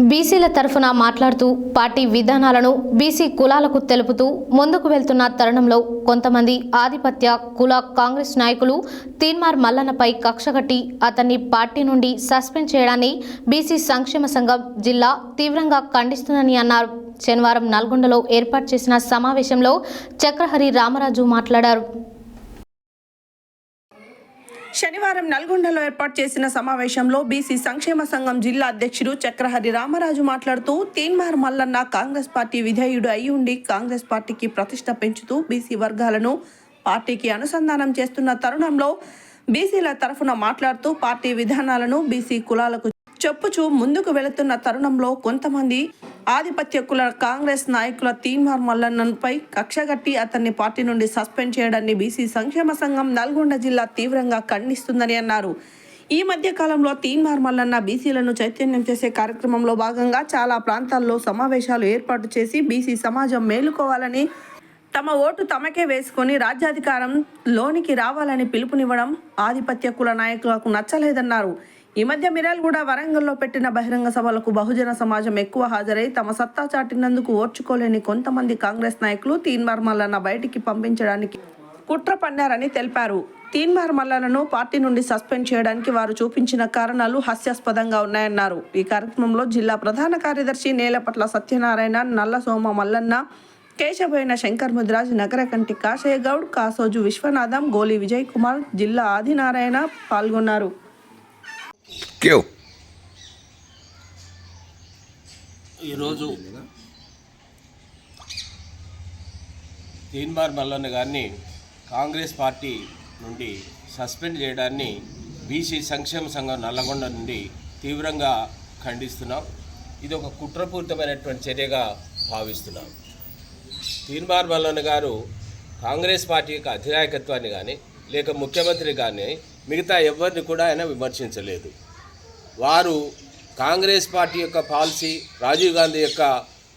బీసీల తరఫున మాట్లాడుతూ పార్టీ విధానాలను బీసీ కులాలకు తెలుపుతూ ముందుకు వెళ్తున్న తరుణంలో కొంతమంది ఆధిపత్య కుల కాంగ్రెస్ నాయకులు తీన్మార్ మల్లన్నపై కక్షగట్టి అతన్ని పార్టీ నుండి సస్పెండ్ చేయడాన్ని బీసీ సంక్షేమ సంఘం జిల్లా తీవ్రంగా ఖండిస్తుందని అన్నారు. శనివారం నల్గొండలో ఏర్పాటు చేసిన సమావేశంలో చక్రహరి రామరాజు మాట్లాడారు. శనివారం నల్గొండలో ఏర్పాటు చేసిన సమావేశంలో బీసీ సంక్షేమ సంఘం జిల్లా అధ్యక్షుడు చక్రహరి రామరాజు మాట్లాడుతూ తీన్మార్ మల్లన్న కాంగ్రెస్ పార్టీ విధేయుడు అయి ఉండి కాంగ్రెస్ పార్టీకి ప్రతిష్ట పెంచుతూ బీసీ వర్గాలను పార్టీకి అనుసంధానం చేస్తున్న తరుణంలో బీసీల తరఫున మాట్లాడుతూ పార్టీ విధానాలను బీసీ కులాలకు చెప్పుచూ ముందుకు వెళుతున్న తరుణంలో కొంతమంది ఆధిపత్య కుల కాంగ్రెస్ నాయకుల తీన్మార్ మల్లన్నపై కక్షగట్టి అతన్ని పార్టీ నుండి సస్పెండ్ చేయడాన్ని బీసీ సంక్షేమ సంఘం నల్గొండ జిల్లా తీవ్రంగా ఖండిస్తుందని అన్నారు. ఈ మధ్య కాలంలో తీన్మార్ మల్లన్న బీసీలను చైతన్యం చేసే కార్యక్రమంలో భాగంగా చాలా ప్రాంతాల్లో సమావేశాలు ఏర్పాటు చేసి బీసీ సమాజం మేలుకోవాలని తమ ఓటు తమకే వేసుకొని రాజ్యాధికారం లోనికి రావాలని పిలుపునివ్వడం ఆధిపత్య కుల నాయకులకు నచ్చలేదన్నారు. ఈ మధ్య మిరాల్గూడ వరంగల్లో పెట్టిన బహిరంగ సభలకు బహుజన సమాజం ఎక్కువ హాజరై తమ సత్తా చాటినందుకు ఓర్చుకోలేని కొంతమంది కాంగ్రెస్ నాయకులు తీన్మార్ మల్లన్న బయటికి పంపించడానికి కుట్ర పన్నారని తెలిపారు. తీన్మార్ మల్లలను పార్టీ నుండి సస్పెండ్ చేయడానికి వారు చూపించిన కారణాలు హాస్యాస్పదంగా ఉన్నాయన్నారు. ఈ కార్యక్రమంలో జిల్లా ప్రధాన కార్యదర్శి నేలపట్ల సత్యనారాయణ నల్ల సోమ మల్లన్న కేశబోయిన శంకర్ ముద్రాజ్ నగరకంటి కాశయ్య గౌడ్ కాసోజు విశ్వనాథం గోలి విజయ్ కుమార్ జిల్లా ఆదినారాయణ పాల్గొన్నారు. క్యూ. ఈరోజు తీన్మార్ మల్లన్న గారిని కాంగ్రెస్ పార్టీ నుండి సస్పెండ్ చేయడాన్ని బీసీ సంక్షేమ సంఘం నల్లగొండ నుండి తీవ్రంగా ఖండిస్తున్నాం. ఇది ఒక కుట్రపూరితమైనటువంటి చర్యగా భావిస్తున్నాం. తీన్మార్ మల్లన్న గారు కాంగ్రెస్ పార్టీ యొక్క అధినాయకత్వాన్ని కానీ లేక ముఖ్యమంత్రి కానీ మిగతా ఎవరిని కూడా ఆయన విమర్శించలేదు. వారు కాంగ్రెస్ పార్టీ యొక్క పాలసీ రాజీవ్ గాంధీ యొక్క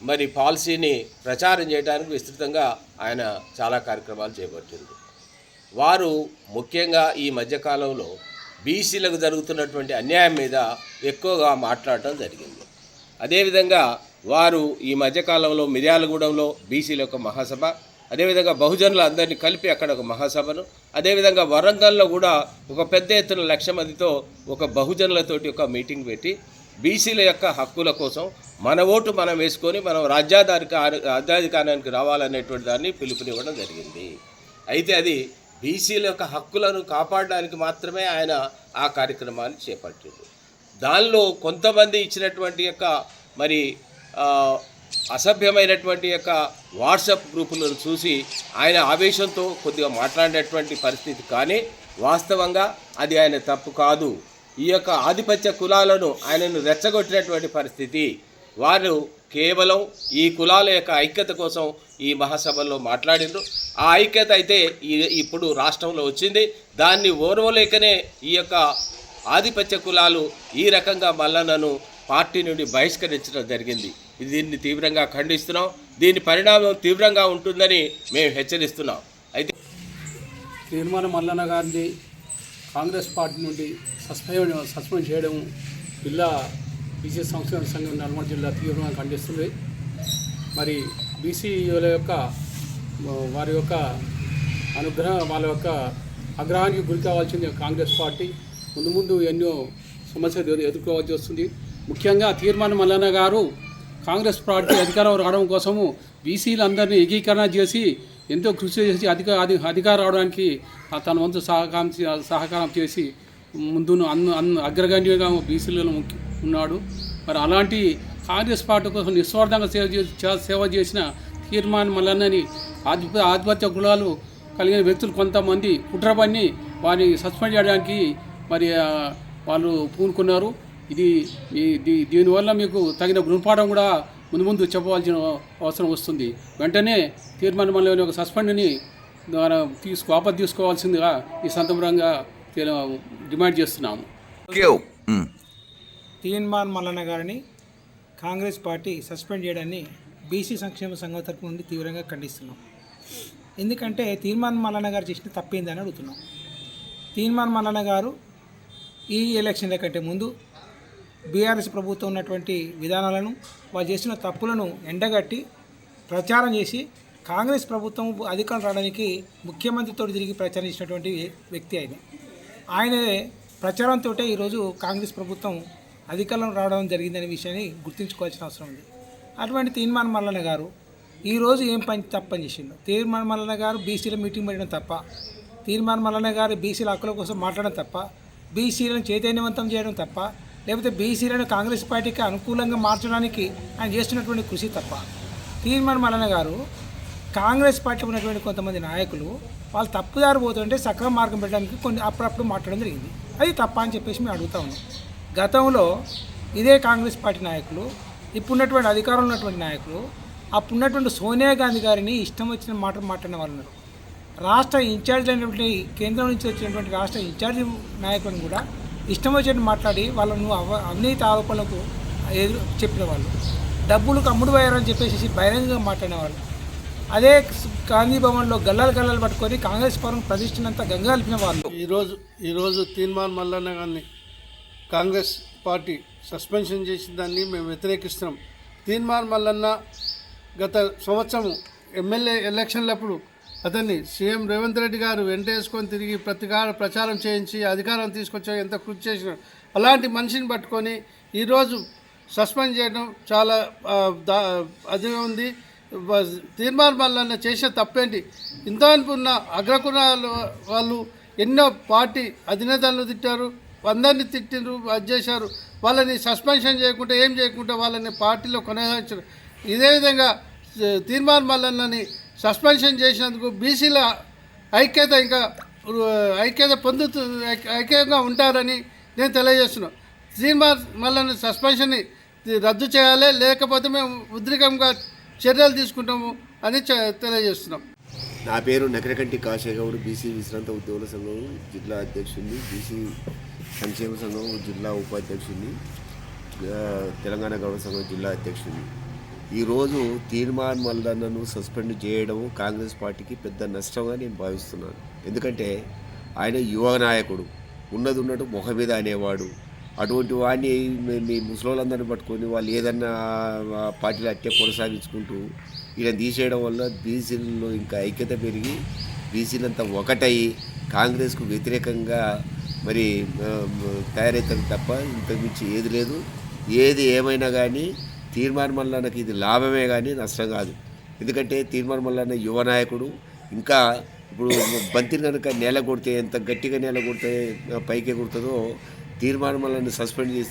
మరి పాలసీని ప్రచారం చేయడానికి విస్తృతంగా ఆయన చాలా కార్యక్రమాలు చేపట్టింది వారు ముఖ్యంగా ఈ మధ్యకాలంలో బీసీలకు జరుగుతున్నటువంటి అన్యాయం మీద ఎక్కువగా మాట్లాడటం జరిగింది. అదేవిధంగా వారు ఈ మధ్యకాలంలో మిర్యాలగూడెంలో బీసీల యొక్క మహాసభ అదేవిధంగా బహుజనులు అందరినీ కలిపి అక్కడ ఒక మహాసభను అదేవిధంగా వరంగల్లో కూడా ఒక పెద్ద ఎత్తున లక్ష మందితో ఒక బహుజనులతోటి ఒక మీటింగ్ పెట్టి బీసీల యొక్క హక్కుల కోసం మన ఓటు మనం వేసుకొని మనం రాజ్యాధారిక రాజ్యాధికారానికి రావాలనేటువంటి దాన్ని పిలుపునివ్వడం జరిగింది. అయితే అది బీసీల యొక్క హక్కులను కాపాడడానికి మాత్రమే ఆయన ఆ కార్యక్రమాన్ని చేపట్టింది దానిలో కొంతమంది ఇచ్చినటువంటి యొక్క మరి అసభ్యమైనటువంటి యొక్క వాట్సాప్ గ్రూపులను చూసి ఆయన ఆవేశంతో కొద్దిగా మాట్లాడేటువంటి పరిస్థితి. కానీ వాస్తవంగా అది ఆయన తప్పు కాదు. ఈ యొక్క ఆధిపత్య కులాలను ఆయనను రెచ్చగొట్టినటువంటి పరిస్థితి. వారు కేవలం ఈ కులాల యొక్క ఐక్యత కోసం ఈ మహాసభల్లో మాట్లాడిండ్రు ఆ ఐక్యత అయితే ఈ- ఇప్పుడు రాష్ట్రంలో వచ్చింది. దాన్ని ఓర్వలేకనే ఈ యొక్క ఆధిపత్య కులాలు ఈ రకంగా మల్లనను పార్టీ నుండి బహిష్కరించడం జరిగింది. దీన్ని తీవ్రంగా ఖండిస్తున్నాం. దీని పరిణామం తీవ్రంగా ఉంటుందని మేము హెచ్చరిస్తున్నాం. అయితే తీర్మానం మల్లన్న గారిని కాంగ్రెస్ పార్టీ నుండి సస్పెండ్ సస్పెండ్ చేయడం జిల్లా బీసీ సంక్షేమ సంఘం నల్గొండ జిల్లా తీవ్రంగా ఖండిస్తుంది. మరి బీసీల యొక్క వారి యొక్క అనుగ్రహం వాళ్ళ యొక్క ఆగ్రహానికి గురి కావాల్సింది కాంగ్రెస్ పార్టీ. ముందు ముందు ఎన్నో సమస్యలు ఎదుర్కోవాల్సి వస్తుంది. ముఖ్యంగా తీర్మానం మల్లన్న గారు కాంగ్రెస్ పార్టీ అధికారం రావడం కోసము బీసీలందరినీ ఏకీకరణ చేసి ఎంతో కృషి చేసి అధిక అధి అధికారం రావడానికి తన వంతు సహకారం చే- సహకారం చేసి ముందు అన్ను అన్ను అగ్రగణ్యంగా బీసీలలో ముఖ్య- ఉన్నాడు. మరి అలాంటి కాంగ్రెస్ పార్టీ కోసం నిస్వార్థంగా సేవ సేవ చేసిన తీర్మానం మల్లన్నని ఆధిప ఆధిపత్య కులాలు కలిగిన వ్యక్తులు కొంతమంది కుట్రపన్ని వారిని సస్పెండ్ చేయడానికి మరి వాళ్ళు పూనుకున్నారు. ఇది దీనివల్ల మీకు తగిన గుణపాఠం కూడా ముందు ముందు చెప్పవలసిన అవసరం వస్తుంది. వెంటనే తీర్మానం మళ్ళీ ఒక సస్పెండ్ని ద్వారా తీసుకు వాపసు తీసుకోవాల్సిందిగా ఈ సందర్భంగా తెల- డిమాండ్ చేస్తున్నాము. క్యూ తీన్మాన్ మల్లన్న గారిని కాంగ్రెస్ పార్టీ సస్పెండ్ చేయడాన్ని బీసీ సంక్షేమ సంఘం తరపు నుండి తీవ్రంగా ఖండిస్తున్నాం. ఎందుకంటే తీర్మాన్ మల్లన్న గారు చేసిన తప్పేందని అడుగుతున్నాం. తీర్మాన్ మల్లన్న గారు ఈ ఎలక్షన్ల కంటే ముందు బీఆర్ఎస్ ప్రభుత్వం ఉన్నటువంటి విధానాలను వాళ్ళు చేసిన తప్పులను ఎండగట్టి ప్రచారం చేసి కాంగ్రెస్ ప్రభుత్వం అధికారం రావడానికి ముఖ్యమంత్రితో తిరిగి ప్రచారం చేసినటువంటి వ్యక్తి ఆయన. ఆయనే ప్రచారంతో ఈరోజు కాంగ్రెస్ ప్రభుత్వం అధికారం రావడం జరిగిందనే విషయాన్ని గుర్తుంచుకోవాల్సిన అవసరం ఉంది. అటువంటి తీర్మాన్ మల్లన్న గారు ఈరోజు ఏం పని తప్పని చేసిండు? తీర్మాన్ మల్లన్న గారు బీసీల మీటింగ్ పెట్టడం తప్ప తీర్మాన్ మల్లన్న గారు బీసీల హక్కుల కోసం మాట్లాడడం తప్ప బీసీలను చైతన్యవంతం చేయడం తప్ప లేకపోతే బీసీలను కాంగ్రెస్ పార్టీకి అనుకూలంగా మార్చడానికి ఆయన చేస్తున్నటువంటి కృషి తప్ప. తీర్మాన్ మల్లన్న గారు కాంగ్రెస్ పార్టీ ఉన్నటువంటి కొంతమంది నాయకులు వాళ్ళు తప్పుదారి పోతుంటే సక్రమ మార్గం పెట్టడానికి కొన్ని అప్పుడప్పుడు మాట్లాడడం జరిగింది. అది తప్ప అని చెప్పేసి మేము అడుగుతా ఉన్నాం. గతంలో ఇదే కాంగ్రెస్ పార్టీ నాయకులు ఇప్పుడున్నటువంటి అధికారంలో ఉన్నటువంటి నాయకులు అప్పుడున్నటువంటి సోనియా గాంధీ గారిని ఇష్టం వచ్చిన మాటలు మాట్లాడిన వాళ్ళు ఉన్నారు. రాష్ట్ర ఇన్ఛార్జ్ అయినటువంటి కేంద్రం నుంచి వచ్చినటువంటి రాష్ట్ర ఇన్ఛార్జ్ నాయకులను కూడా ఇష్టం వచ్చినట్టు మాట్లాడి వాళ్ళను అవ అవినీతి ఆరోపణలకు ఎదురు చెప్పిన వాళ్ళు డబ్బులు అమ్ముడు పోయారని చెప్పేసి బహిరంగంగా మాట్లాడేవాళ్ళు అదే గాంధీ భవన్లో గల్లలు గల్లలు పట్టుకొని కాంగ్రెస్ పరం ప్రతిష్టనంత గంగా కలిపిన వాళ్ళు. ఈరోజు ఈరోజు తీర్మాన్ మల్లన్న గారిని కాంగ్రెస్ పార్టీ సస్పెన్షన్ చేసిన దాన్ని మేము వ్యతిరేకిస్తున్నాం. తీర్మాన్ మల్లన్న గత సంవత్సరం ఎమ్మెల్యే ఎలక్షన్లప్పుడు అతన్ని సీఎం రేవంత్ రెడ్డి గారు వెంటేసుకొని తిరిగి ప్రతికార ప్రచారం చేయించి అధికారం తీసుకొచ్చా ఎంత కృషి చేసిన అలాంటి మనిషిని పట్టుకొని ఈరోజు సస్పెండ్ చేయడం చాలా అదిగా అది ఉంది. వ- తీర్మాన్ మల్లన్న చేసిన తప్పేంటి? ఇంతవరకు ఉన్న అగ్రకులాల వాళ్ళు ఎన్నో పార్టీ అధినేతలను తిట్టారు అందరినీ తిట్టిండ్రు అది చేశారు. వాళ్ళని సస్పెన్షన్ చేయకుండా ఏం చేయకుండా వాళ్ళని పార్టీలో కొనసాగించారు. ఇదే విధంగా ఆ, తీర్మాన్ మల్లన్నని సస్పెన్షన్ చేసినందుకు బీసీల ఐక్యత ఇంకా ఐక్యత పొందుతూ ఐక్యంగా ఉంటారని నేను తెలియజేస్తున్నాను తీర్మాన్ మల్లన్న సస్పెన్షన్ని రద్దు చేయాలి లేకపోతే మేము ఉద్రికంగా చర్యలు తీసుకుంటాము అని తెలియజేస్తున్నాం. నా పేరు నకరకంటి కాశేగౌడ్ బీసీ విశ్రాంత ఉద్యోగుల సంఘం జిల్లా అధ్యక్షుడిని బీసీ సంక్షేమ సంఘం జిల్లా ఉపాధ్యక్షుడిని తెలంగాణ గౌడ సంఘం జిల్లా అధ్యక్షుడిని. ఈరోజు తీర్మాన్ మల్దన్నను సస్పెండ్ చేయడం కాంగ్రెస్ పార్టీకి పెద్ద నష్టంగా నేను భావిస్తున్నాను. ఎందుకంటే ఆయన యువ నాయకుడు ఉన్నది ఉన్నట్టు మొహమీద అనేవాడు. అటువంటి వాడిని మీ- మీ ముసలోళ్ళందరినీ పట్టుకొని వాళ్ళు ఏదన్నా పార్టీలు అట్టే కొనసాగించుకుంటూ ఈయన తీసేయడం వల్ల బీసీలలో ఇంకా ఐక్యత పెరిగి బీసీలంతా ఒకటయ్యి కాంగ్రెస్కు వ్యతిరేకంగా మరి ఆ, తయారవుతుంది తప్ప ఇంతకుమించి ఏది లేదు. ఏది ఏమైనా కానీ తీర్మాన్ మల్లన్నకి ఇది లాభమే కానీ నష్టం కాదు. ఎందుకంటే తీర్మాన్ మల్లన్న యువ నాయకుడు ఇంకా ఇప్పుడు బంతిని కనుక నేల కొడితే ఎంత గట్టిగా నేల కొడితే పైకి కొడుతుందో తీర్మానం మల్లన్న సస్పెండ్ చేస్తే